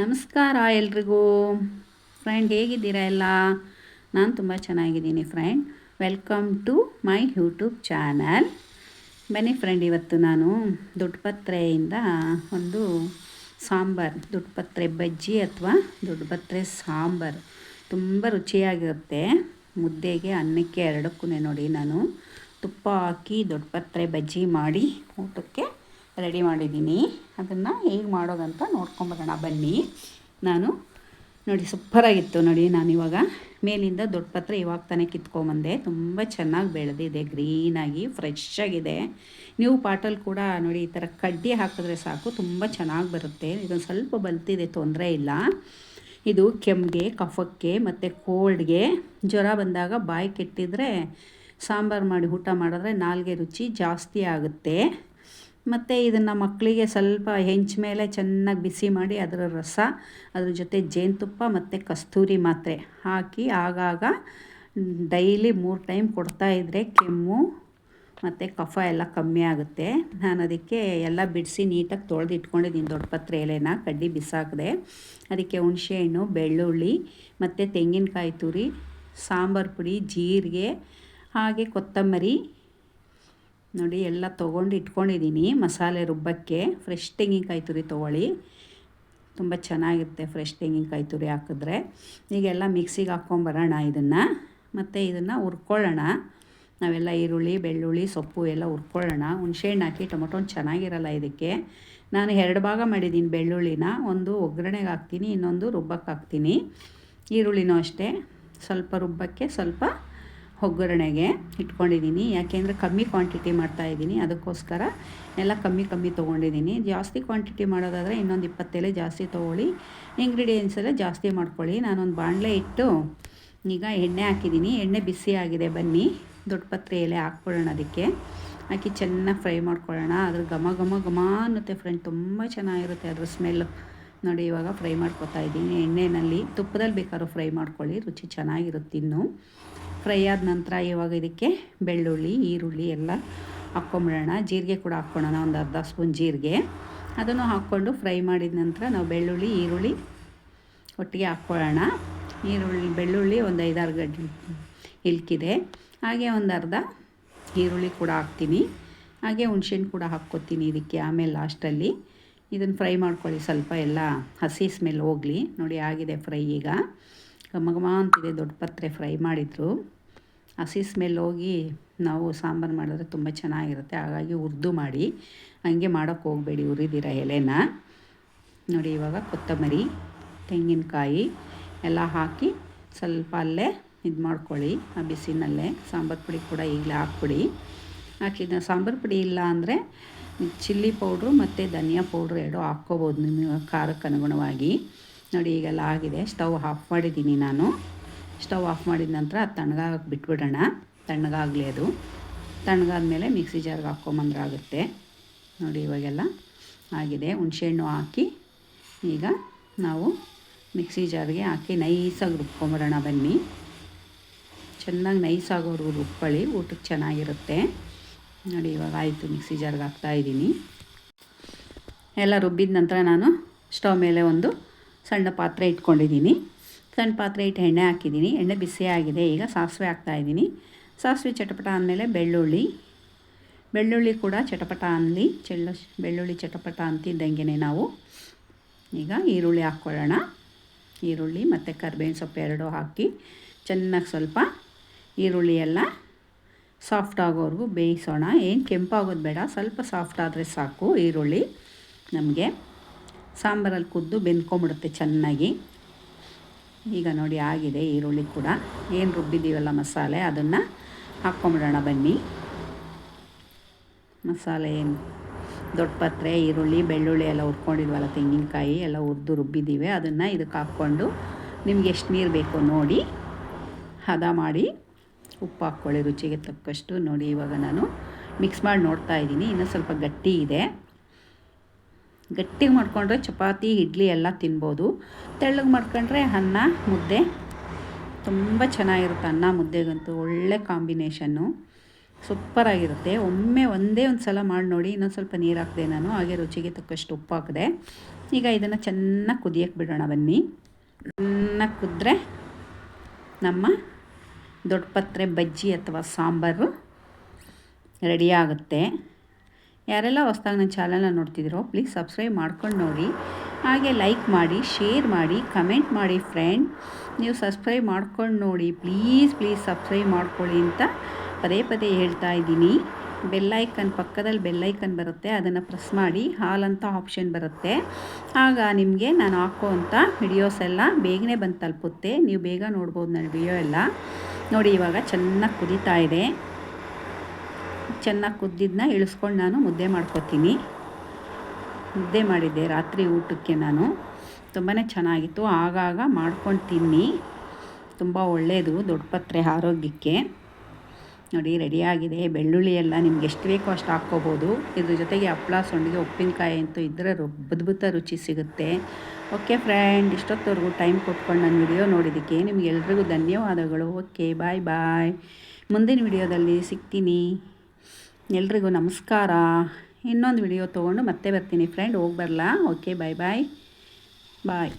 ನಮಸ್ಕಾರ ಎಲ್ರಿಗೂ. ಫ್ರೆಂಡ್ ಹೇಗಿದ್ದೀರಾ ಎಲ್ಲ? ನಾನು ತುಂಬ ಚೆನ್ನಾಗಿದ್ದೀನಿ friend. Welcome to my YouTube channel. ಬನ್ನಿ ಫ್ರೆಂಡ್, ಇವತ್ತು ನಾನು ದೊಡ್ಡಪತ್ರೆಯಿಂದ ಒಂದು ಸಾಂಬಾರು, ದೊಡ್ಡಪತ್ರೆ ಬಜ್ಜಿ ಅಥವಾ ದೊಡ್ಡಪತ್ರೆ ಸಾಂಬಾರು. ತುಂಬ ರುಚಿಯಾಗಿರುತ್ತೆ. ಮುದ್ದೆಗೆ ಅನ್ನಕ್ಕೆ ಎರಡಕ್ಕೂ ನೋಡಿ ನಾನು ತುಪ್ಪ ಹಾಕಿ ದೊಡ್ಡಪತ್ರೆ ಬಜ್ಜಿ ಮಾಡಿ ಊಟಕ್ಕೆ ರೆಡಿ ಮಾಡಿದ್ದೀನಿ. ಅದನ್ನು ಹೇಗೆ ಮಾಡೋದಂತ ನೋಡ್ಕೊಂಬರೋಣ. ಬನ್ನಿ. ನಾನು ನೋಡಿ ಸೂಪರಾಗಿತ್ತು ನೋಡಿ ನಾನು ಇವಾಗ. ಮೇಲಿಂದ ದೊಡ್ಡ ಪತ್ರೆ ಇವಾಗ ತಾನೇ ಕಿತ್ಕೊಂಬಂದೆ. ತುಂಬ ಚೆನ್ನಾಗಿ ಬೆಳೆದಿದೆ ಗ್ರೀನಾಗಿ ಫ್ರೆಶ್ ಆಗಿದೆ. ನೀವು ಪಾಟಲ್ಲಿ ಕೂಡ ನೋಡಿ ಈ ಥರ ಕಡ್ಡಿ ಹಾಕಿದ್ರೆ ಸಾಕು, ತುಂಬ ಚೆನ್ನಾಗಿ ಬರುತ್ತೆ. ಇದೊಂದು ಸ್ವಲ್ಪ ಬಲ್ತಿದೆ, ತೊಂದರೆ ಇಲ್ಲ. ಇದು ಕೆಮ್ಮಿಗೆ ಕಫಕ್ಕೆ ಮತ್ತು ಕೋಲ್ಡ್ಗೆ ಜ್ವರ ಬಂದಾಗ ಬಾಯಿ ಕೆಟ್ಟಿದ್ರೆ ಸಾಂಬಾರು ಮಾಡಿ ಊಟ ಮಾಡಿದ್ರೆ ನಾಲ್ಗೆ ರುಚಿ ಜಾಸ್ತಿ ಆಗುತ್ತೆ. ಮತ್ತು ಇದನ್ನು ಮಕ್ಕಳಿಗೆ ಸ್ವಲ್ಪ ಹೆಂಚ ಮೇಲೆ ಚೆನ್ನಾಗಿ ಬಿಸಿ ಮಾಡಿ ಅದರ ರಸ, ಅದ್ರ ಜೊತೆ ಜೇನುತುಪ್ಪ ಮತ್ತು ಕಸ್ತೂರಿ ಮಾತ್ರೆ ಹಾಕಿ ಆಗಾಗ ಡೈಲಿ ಮೂರು ಟೈಮ್ ಕೊಡ್ತಾಯಿದ್ರೆ ಕೆಮ್ಮು ಮತ್ತು ಕಫ ಎಲ್ಲ ಕಮ್ಮಿ ಆಗುತ್ತೆ. ನಾನು ಅದಕ್ಕೆ ಎಲ್ಲ ಬಿಡಿಸಿ ನೀಟಾಗಿ ತೊಳೆದು ಇಟ್ಕೊಂಡಿದ್ದೀನಿ ದೊಡ್ಡ ಪತ್ರೆ ಎಲೆನ ಕಡ್ಡಿ ಬಿಸಾಕಿದೆ. ಅದಕ್ಕೆ ಹುಣಸೆಹಣ್ಣು ಬೆಳ್ಳುಳ್ಳಿ ಮತ್ತು ತೆಂಗಿನಕಾಯಿ ತುರಿ, ಸಾಂಬಾರು ಪುಡಿ, ಜೀರಿಗೆ ಹಾಗೆ ಕೊತ್ತಂಬರಿ ನೋಡಿ, ಎಲ್ಲ ತೊಗೊಂಡು ಇಟ್ಕೊಂಡಿದ್ದೀನಿ ಮಸಾಲೆ ರುಬ್ಬಕ್ಕೆ. ಫ್ರೆಶ್ ತೆಂಗಿನಕಾಯಿ ತುರಿ ತೊಗೊಳ್ಳಿ. ತುಂಬ ಚೆನ್ನಾಗಿರುತ್ತೆ ಫ್ರೆಶ್ ತೆಂಗಿನಕಾಯಿ ತುರಿ ಹಾಕಿದ್ರೆ. ಈಗೆಲ್ಲ ಮಿಕ್ಸಿಗೆ ಹಾಕ್ಕೊಂಬರೋಣ ಇದನ್ನು. ಮತ್ತು ಇದನ್ನು ಹುರ್ಕೊಳ್ಳೋಣ. ನಾವೆಲ್ಲ ಈರುಳ್ಳಿ, ಬೆಳ್ಳುಳ್ಳಿ, ಸೊಪ್ಪು ಎಲ್ಲ ಹುರ್ಕೊಳ್ಳೋಣ. ಹುಣ್ಸೆಹಣ್ಣು ಹಾಕಿ, ಟೊಮೊಟೊ ಚೆನ್ನಾಗಿರಲ್ಲ ಇದಕ್ಕೆ. ನಾನು ಎರಡು ಭಾಗ ಮಾಡಿದ್ದೀನಿ ಬೆಳ್ಳುಳ್ಳಿನ. ಒಂದು ಒಗ್ಗರಣೆಗೆ ಹಾಕ್ತೀನಿ, ಇನ್ನೊಂದು ರುಬ್ಬಕ್ಕೆ ಹಾಕ್ತೀನಿ. ಈರುಳ್ಳಿನೂ ಅಷ್ಟೇ. ಸ್ವಲ್ಪ ರುಬ್ಬಕ್ಕೆ ಸ್ವಲ್ಪ ಒಗ್ಗರಣೆಗೆ ಇಟ್ಕೊಂಡಿದ್ದೀನಿ. ಯಾಕೆಂದರೆ ಕಮ್ಮಿ ಕ್ವಾಂಟಿಟಿ ಮಾಡ್ತಾಯಿದ್ದೀನಿ ಅದಕ್ಕೋಸ್ಕರ ಎಲ್ಲ ಕಮ್ಮಿ ಕಮ್ಮಿ ತೊಗೊಂಡಿದ್ದೀನಿ. ಜಾಸ್ತಿ ಕ್ವಾಂಟಿಟಿ ಮಾಡೋದಾದರೆ ಇನ್ನೊಂದು ಇಪ್ಪತ್ತೆಲೆ ಜಾಸ್ತಿ ತೊಗೊಳ್ಳಿ. ಇಂಗ್ರೀಡಿಯೆಂಟ್ಸ್ ಎಲ್ಲ ಜಾಸ್ತಿ ಮಾಡ್ಕೊಳ್ಳಿ. ನಾನೊಂದು ಬಾಣಲೆ ಇಟ್ಟು ಈಗ ಎಣ್ಣೆ ಹಾಕಿದ್ದೀನಿ. ಎಣ್ಣೆ ಬಿಸಿ ಆಗಿದೆ. ಬನ್ನಿ. ದೊಡ್ಡ ಪತ್ರೆ ಎಲೆ ಹಾಕ್ಕೊಳ್ಳೋಣ ಅದಕ್ಕೆ. ಹಾಕಿ ಚೆನ್ನಾಗಿ ಫ್ರೈ ಮಾಡ್ಕೊಳ್ಳೋಣ. ಅದ್ರ ಘಮ ಘಮ ಘಮ ಅನ್ನುತ್ತೆ ಫ್ರೆಂಡ್ ತುಂಬ ಚೆನ್ನಾಗಿರುತ್ತೆ ಅದ್ರ ಸ್ಮೆಲ್ಲು ನೋಡಿ, ಇವಾಗ ಫ್ರೈ ಮಾಡ್ಕೊತಾ ಇದ್ದೀನಿ. ಎಣ್ಣೆಯಲ್ಲಿ ತುಪ್ಪದಲ್ಲಿ ಬೇಕಾದ್ರೂ ಫ್ರೈ ಮಾಡ್ಕೊಳ್ಳಿ. ರುಚಿ ಚೆನ್ನಾಗಿರುತ್ತೆ ಇನ್ನು. ಫ್ರೈ ಆದ ನಂತರ ಇವಾಗ ಇದಕ್ಕೆ ಬೆಳ್ಳುಳ್ಳಿ, ಈರುಳ್ಳಿ ಎಲ್ಲ ಹಾಕ್ಕೊಂಬಿಡೋಣ. ಜೀರಿಗೆ ಕೂಡ ಹಾಕ್ಕೊಳ್ಳೋಣ ಒಂದು ಅರ್ಧ ಸ್ಪೂನ್ ಜೀರಿಗೆ. ಅದನ್ನು ಹಾಕ್ಕೊಂಡು ಫ್ರೈ ಮಾಡಿದ ನಂತರ ನಾವು ಬೆಳ್ಳುಳ್ಳಿ, ಈರುಳ್ಳಿ ಒಟ್ಟಿಗೆ ಹಾಕ್ಕೊಳ್ಳೋಣ. ಈರುಳ್ಳಿ, ಬೆಳ್ಳುಳ್ಳಿ ಒಂದು ಐದಾರು ಗಡ್ಡೆ ಇಲ್ಕಿದೆ. ಹಾಗೆ ಒಂದು ಅರ್ಧ ಈರುಳ್ಳಿ ಕೂಡ ಹಾಕ್ತೀನಿ. ಹಾಗೆ ಹುಣ್ಸೆಹಣ್ಣು ಕೂಡ ಹಾಕ್ಕೊತೀನಿ ಇದಕ್ಕೆ ಆಮೇಲೆ ಲಾಸ್ಟಲ್ಲಿ. ಇದನ್ನು ಫ್ರೈ ಮಾಡ್ಕೊಳ್ಳಿ, ಸ್ವಲ್ಪ ಎಲ್ಲ ಹಸಿ ಸ್ಮೆಲ್ ಹೋಗಲಿ. ನೋಡಿ, ಆಗಿದೆ ಫ್ರೈ ಈಗ. ಘಮ ಘಮ ಅಂತಿದೆ ದೊಡ್ಡ ಪತ್ರೆ ಫ್ರೈ ಮಾಡಿದ್ರು. ಹಸಿ ಸ್ಮೆಲ್ ಹೋಗಿ ನಾವು ಸಾಂಬಾರು ಮಾಡಿದ್ರೆ ತುಂಬ ಚೆನ್ನಾಗಿರುತ್ತೆ. ಹಾಗಾಗಿ ಹುರಿದು ಮಾಡಿ, ಹಂಗೆ ಮಾಡೋಕ್ಕೆ ಹೋಗಬೇಡಿ ಉರಿದಿರ ಎಲೆನ. ನೋಡಿ ಇವಾಗ ಕೊತ್ತಂಬರಿ, ತೆಂಗಿನಕಾಯಿ ಎಲ್ಲ ಹಾಕಿ ಸ್ವಲ್ಪ ಅಲ್ಲೇ ಇದು ಮಾಡ್ಕೊಳ್ಳಿ. ಆ ಬಿಸಿನಲ್ಲೇ ಸಾಂಬಾರು ಪುಡಿ ಕೂಡ ಈಗಲೇ ಹಾಕ್ಬಿಡಿ. ಹಾಕಿದ ಸಾಂಬಾರು ಪುಡಿ ಇಲ್ಲ ಅಂದರೆ ಚಿಲ್ಲಿ ಪೌಡ್ರು ಮತ್ತು ಧನಿಯಾ ಪೌಡ್ರು ಎರಡು ಹಾಕ್ಕೋಬೋದು ನಿಮ್ಮ ಖಾರಕ್ಕೆ ಅನುಗುಣವಾಗಿ ನೋಡಿ, ಈಗೆಲ್ಲ ಆಗಿದೆ. ಸ್ಟವ್ ಆಫ್ ಮಾಡಿದ್ದೀನಿ ನಾನು. ಸ್ಟವ್ ಆಫ್ ಮಾಡಿದ ನಂತರ ಅದು ತಣ್ಣಗಾಗಕ್ಕೆ ಬಿಟ್ಬಿಡೋಣ. ತಣ್ಣಗಾಗಲಿ ಅದು. ತಣ್ಣಗಾದ್ಮೇಲೆ ಮಿಕ್ಸಿ ಜಾರ್ಗೆ ಹಾಕ್ಕೊಂಬಂದ್ರೆ ಆಗುತ್ತೆ. ನೋಡಿ, ಇವಾಗೆಲ್ಲ ಆಗಿದೆ. ಹುಣಸೆಹಣ್ಣು ಹಾಕಿ ಈಗ ನಾವು ಮಿಕ್ಸಿ ಜಾರ್ಗೆ ಹಾಕಿ ನೈಸಾಗಿ ರುಬ್ಕೊಂಬಿಡೋಣ ಬನ್ನಿ. ಚೆನ್ನಾಗಿ ನೈಸಾಗೋರು ರುಬ್ಕೊಳ್ಳಿ. ಊಟಕ್ಕೆ ಚೆನ್ನಾಗಿರುತ್ತೆ. ನೋಡಿ, ಇವಾಗ ಆಯಿತು. ಮಿಕ್ಸಿ ಜಾರ್ಗೆ ಹಾಕ್ತಾಯಿದ್ದೀನಿ ಎಲ್ಲ ರುಬ್ಬಿದ ನಂತರ ನಾನು ಸ್ಟವ್ ಮೇಲೆ ಒಂದು ಸಣ್ಣ ಪಾತ್ರೆ ಇಟ್ಕೊಂಡಿದ್ದೀನಿ. ಸಣ್ಣ ಪಾತ್ರೆ ಇಟ್ಟು ಎಣ್ಣೆ ಹಾಕಿದ್ದೀನಿ. ಎಣ್ಣೆ ಬಿಸಿ ಆಗಿದೆ. ಈಗ ಸಾಸಿವೆ ಹಾಕ್ತಾಯಿದ್ದೀನಿ ಸಾಸಿವೆ ಚಟಪಟ ಅಂದಮೇಲೆ ಬೆಳ್ಳುಳ್ಳಿ. ಬೆಳ್ಳುಳ್ಳಿ ಕೂಡ ಚಟಪಟ ಅನ್ನಲಿ ಚೆಳ್ಳ ಬೆಳ್ಳುಳ್ಳಿ ಚಟಪಟ ಅಂತಿದ್ದಂಗೆ ನಾವು. ಈಗ ಈರುಳ್ಳಿ ಹಾಕ್ಕೊಳ್ಳೋಣ. ಈರುಳ್ಳಿ ಮತ್ತು ಕರ್ಬೇವಿನ ಸೊಪ್ಪು ಎರಡು ಹಾಕಿ ಚೆನ್ನಾಗಿ ಸ್ವಲ್ಪ ಈರುಳ್ಳಿ ಎಲ್ಲ ಸಾಫ್ಟ್ ಆಗೋವರೆಗೂ ಬೇಯಿಸೋಣ. ಏನು ಕೆಂಪಾಗೋದು ಬೇಡ. ಸ್ವಲ್ಪ ಸಾಫ್ಟ್ ಆದರೆ ಸಾಕು ಈರುಳ್ಳಿ ನಮಗೆ. ಸಾಂಬಾರಲ್ಲಿ ಕುದ್ದು ಬೆಂದ್ಕೊಂಬಿಡುತ್ತೆ ಚೆನ್ನಾಗಿ. ಈಗ ನೋಡಿ ಆಗಿದೆ ಈರುಳ್ಳಿ ಕೂಡ. ಏನು ರುಬ್ಬಿದ್ದೀವಲ್ಲ ಮಸಾಲೆ? ಅದನ್ನು ಹಾಕ್ಕೊಂಬಿಡೋಣ ಬನ್ನಿ. ಮಸಾಲೆ ಏನು ದೊಡ್ಡ ಪತ್ರೆ, ಈರುಳ್ಳಿ, ಬೆಳ್ಳುಳ್ಳಿ ಎಲ್ಲ ಹುರ್ಕೊಂಡಿದ್ವಲ್ಲ ತೆಂಗಿನಕಾಯಿ, ಎಲ್ಲ ಹುರಿದು ರುಬ್ಬಿದ್ದೀವಿ. ಅದನ್ನು ಇದಕ್ಕೆ ಹಾಕ್ಕೊಂಡು ನಿಮ್ಗೆ ಎಷ್ಟು ನೀರು ಬೇಕೋ ನೋಡಿ. ಹದ ಮಾಡಿ ಉಪ್ಪು ಹಾಕ್ಕೊಳ್ಳಿ ರುಚಿಗೆ ತಕ್ಕಷ್ಟು. ನೋಡಿ ಇವಾಗ ನಾನು ಮಿಕ್ಸ್ ಮಾಡಿ ನೋಡ್ತಾ ಇದ್ದೀನಿ. ಇನ್ನೂ ಸ್ವಲ್ಪ ಗಟ್ಟಿ ಇದೆ. ಗಟ್ಟಿಗೆ ಮಾಡಿಕೊಂಡ್ರೆ ಚಪಾತಿ, ಇಡ್ಲಿ ಎಲ್ಲ ತಿನ್ಬೋದು. ತೆಳ್ಳಗೆ ಮಾಡ್ಕೊಂಡ್ರೆ ಅನ್ನ, ಮುದ್ದೆ. ತುಂಬ ಚೆನ್ನಾಗಿರುತ್ತೆ ಅನ್ನ, ಮುದ್ದೆಗಂತೂ ಒಳ್ಳೆ ಕಾಂಬಿನೇಷನ್ನು. ಸೂಪರಾಗಿರುತ್ತೆ ಒಮ್ಮೆ ಒಂದೇ ಒಂದು ಸಲ ಮಾಡಿ ನೋಡಿ, ಇನ್ನೊಂದು ಸ್ವಲ್ಪ ನೀರು ಹಾಕಿದೆ ನಾನು, ಹಾಗೆ ರುಚಿಗೆ ತಕ್ಕಷ್ಟು ಉಪ್ಪು ಹಾಕಿದೆ. ಈಗ ಇದನ್ನು ಚೆನ್ನಾಗಿ ಕುದಿಯೋಕ್ಕೆ ಬಿಡೋಣ ಬನ್ನಿ. ಚೆನ್ನಾಗಿ ಕುದ್ರೆ ನಮ್ಮ ದೊಡ್ಡ ಪತ್ರೆ ಬಜ್ಜಿ ಅಥವಾ ಸಾಂಬಾರು ರೆಡಿ ಆಗುತ್ತೆ. ಯಾರೆಲ್ಲ ಹೊಸ್ದಾಗಿ ನನ್ನ ಚಾನಲ್ನ ನೋಡ್ತಿದ್ದೀರೋ ಪ್ಲೀಸ್ ಸಬ್ಸ್ಕ್ರೈಬ್ ಮಾಡ್ಕೊಂಡು ನೋಡಿ. ಹಾಗೆ ಲೈಕ್ ಮಾಡಿ ಶೇರ್ ಮಾಡಿ ಕಮೆಂಟ್ ಮಾಡಿ ಫ್ರೆಂಡ್ ನೀವು ಸಬ್ಸ್ಕ್ರೈಬ್ ಮಾಡ್ಕೊಂಡು ನೋಡಿ ಪ್ಲೀಸ್ ಪ್ಲೀಸ್ ಸಬ್ಸ್ಕ್ರೈಬ್ ಮಾಡ್ಕೊಳ್ಳಿ ಅಂತ ಪದೇ ಪದೇ ಹೇಳ್ತಾ ಇದ್ದೀನಿ. ಬೆಲ್ಲೈಕನ್ ಪಕ್ಕದಲ್ಲಿ ಬೆಲ್ಲೈಕನ್ ಬರುತ್ತೆ, ಅದನ್ನು ಪ್ರೆಸ್ ಮಾಡಿ, ಹಾಲ್ ಅಂತ ಆಪ್ಷನ್ ಬರುತ್ತೆ. ಆಗ ನಿಮಗೆ ನಾನು ಹಾಕೋವಂಥ ವಿಡಿಯೋಸ್ ಎಲ್ಲ ಬೇಗನೆ ಬಂದು ತಲುಪುತ್ತೆ. ನೀವು ಬೇಗ ನೋಡ್ಬೋದು ನನ್ನ ವಿಡಿಯೋ ಎಲ್ಲ. ನೋಡಿ ಇವಾಗ ಚೆನ್ನಾಗಿ ಕುದೀತಾ ಇದೆ. ಚೆನ್ನಾಗಿ ಕುದ್ದಿದ್ದನ್ನ ಇಳಿಸ್ಕೊಂಡು ನಾನು ಮುದ್ದೆ ಮಾಡ್ಕೊತೀನಿ. ಮುದ್ದೆ ಮಾಡಿದ್ದೆ ರಾತ್ರಿ ಊಟಕ್ಕೆ ನಾನು. ತುಂಬಾ ಚೆನ್ನಾಗಿತ್ತು. ಆಗಾಗ ಮಾಡ್ಕೊಂಡು ತಿನ್ನಿ. ತುಂಬ ಒಳ್ಳೆಯದು ದೊಡ್ಡ ಪತ್ರೆ ಆರೋಗ್ಯಕ್ಕೆ. ನೋಡಿ ರೆಡಿಯಾಗಿದೆ ಬೆಳ್ಳುಳ್ಳಿ ಎಲ್ಲ ನಿಮ್ಗೆ ಎಷ್ಟು ಬೇಕೋ ಅಷ್ಟು ಹಾಕ್ಕೋಬೋದು. ಇದ್ರ ಜೊತೆಗೆ ಹಪ್ಪಳ ಸೊಂಡಿಗೆ, ಉಪ್ಪಿನಕಾಯಿ ಅಂತೂ ಇದ್ದರೆ ಅದ್ಭುತ ರುಚಿ ಸಿಗುತ್ತೆ. ಓಕೆ ಫ್ರೆಂಡ್ ಇಷ್ಟೊತ್ತವರೆಗೂ ಟೈಮ್ ಕೊಟ್ಕೊಂಡು ನಾನು ವಿಡಿಯೋ ನೋಡಿದ್ದಕ್ಕೆ ನಿಮ್ಗೆ ಎಲ್ರಿಗೂ ಧನ್ಯವಾದಗಳು. ಓಕೆ ಬಾಯ್ ಬಾಯ್ ಮುಂದಿನ ವಿಡಿಯೋದಲ್ಲಿ ಸಿಗ್ತೀನಿ. ಎಲ್ರಿಗೂ ನಮಸ್ಕಾರ. ಇನ್ನೊಂದು ವಿಡಿಯೋ ತೊಗೊಂಡು ಮತ್ತೆ ಬರ್ತೀನಿ ಫ್ರೆಂಡ್ ಹೋಗಿ ಬರಲಾ? ಓಕೆ ಬಾಯ್ ಬಾಯ್ ಬಾಯ್